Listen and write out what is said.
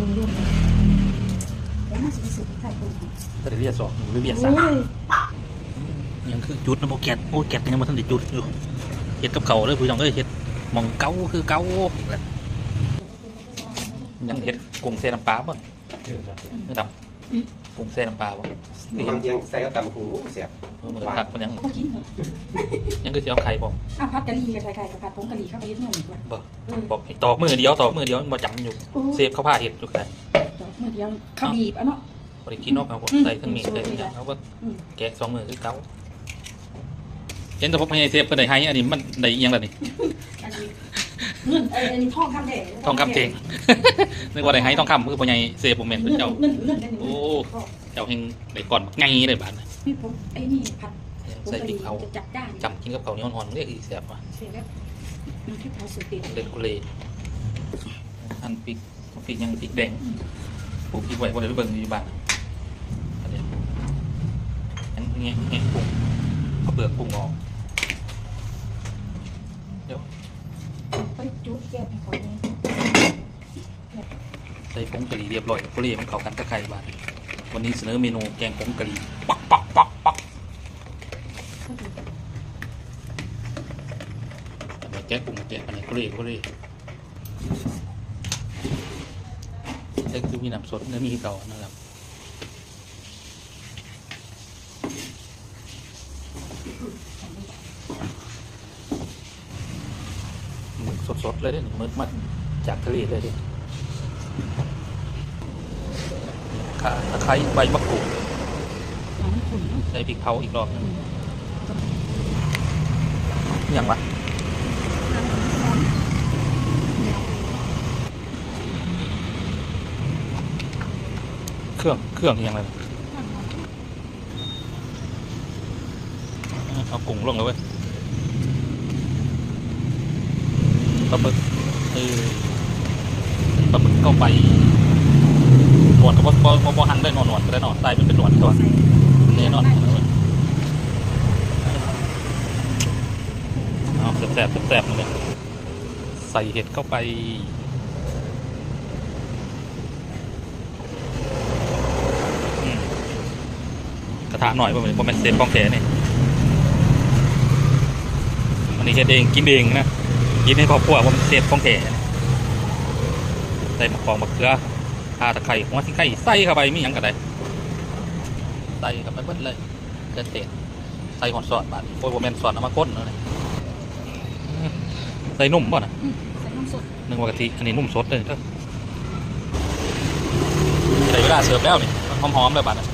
ดูเรื่องแล้วน่าจะไปสืบถ่ายคนแต่เรียกสองหรือเรียกโอ้สามยยังคือจุดนะโบแกตโบแกตยังมาทันได้จุดอยู่เฮ็ดกับเขาเลยผู้ชมเอ้ยเฮ็ดหมองเก้าคือเก้าแหละยังเฮ็ดกุ้งเส้นน้ำปลาบ่ไม่ดำ กุ้งเส้นน้ำปลาบ่มีความเที่ยงใส่ก็ตำหูเสียบเออมือผักมันยังเขากินเหรอยังคือสิเอาไข่บ่อ้าวพัดกะหรี่กับไข่ไก่กับผัดผงกะหรี่เข้าไปเฮ็ดหนุ่มกว่าบ่บอกให้ตอกมือเดียวตอกมือเดียวมันบ่จำอยู่โอ้เซฟเขาผ้าเฮ็ดอยู่กันดอกมือเดียวข้าวบีบอะเนาะบ่ได้กินนอกเอาบ่ใส่ทั้งมีดใส่ทั้งอย่างเขาก็อืมแกะสองมือคือเก้าเห็นแต่พวกพญายเซฟเพิ่นได้ให้อันนี้มันได้อีหยังล่ะนี่อันนี้ เงินเอ้ยนนี้ทองคำแดงทองคำเจงนึกว่าได้ให้ทองคำคือพญายเซฟบ่แม่นเงิเพิ่นเจ้า เงินเงินโอ้เจ้าเฮงได้ก่อนบักไงเลยบาดน่ะนี่ผมไอ้นี่ผัดใส่พริกเผาจะจัดจ้านจำกินกับข้าวเหนียวอ่อนๆเรียกอีแซ่บว่ะเสร็จแล้วมันแค่เผาสุดเด็ดเด็ดกุเลยอันพริกพริกยังพริกแดงปลูกพริกไว้บ่ได้ไปเบิ่งอยู่บ้านอันนี้อันนี้ปรุงเอาเปลือกปรุงออกเดี๋ยว ไปจุดแก้วให้เขาเนี่ย ใส่ผงกะหรี่เรียบร้อยกุเลมันเข้ากันกับไข่บาดวันนี้เสนอเมนูแกงผงกะหรี่ปักปักปักปักอันนี้แกะกุ้งแกะอันนี้กุเร่กุเร่เล็กคือมีน้ำสดเนื้อมีเก่านะครับมึกสดๆเลยเด้หมึกมาจากทะเลเลยเด้ข่า ตะไคร้ใบมะกรูดใส่พริกเผาอีกรอบอย่างวะเครื่องเครื่องยังไงเอากุ้งลงเลยเว้ยปลาหมึกเออ ปลาหมึกเข้าไปหนวดก็บ่บ่บ่บ่หันได้หนวดหนวดก็ได้หนวดตายมันเป็นหนวดก่อนแน่นอนเอาแสบๆแสบๆเลยใส่เห็ดเข้าไปอืมกระทะหน่อยว่ามันเป็นเซฟกล้องแขนี่อันนี้เฮ็ดเองกินเองนะกินให้ครอบครัวว่ามันเซฟกล้องแขนี่ ใส่หมกฟองมะเขือข่าตะไคร้หัวที่ไข่ใส่เข้าไปมีหยังก็ได้ใส่เข้าไปเบิดเลยเกินเตะใส่หอดซอสบาดโอ้ยโมเมนซอสเอามาก้นเลยอืมใส่นุ่มป่ะนะอืมใส่น้ำสดนึกว่ากะทิอันนี้นุ่มสดเลยเด้อใส่เวลาเสิร์ฟแล้วนี่หอมๆเลยบาดนะ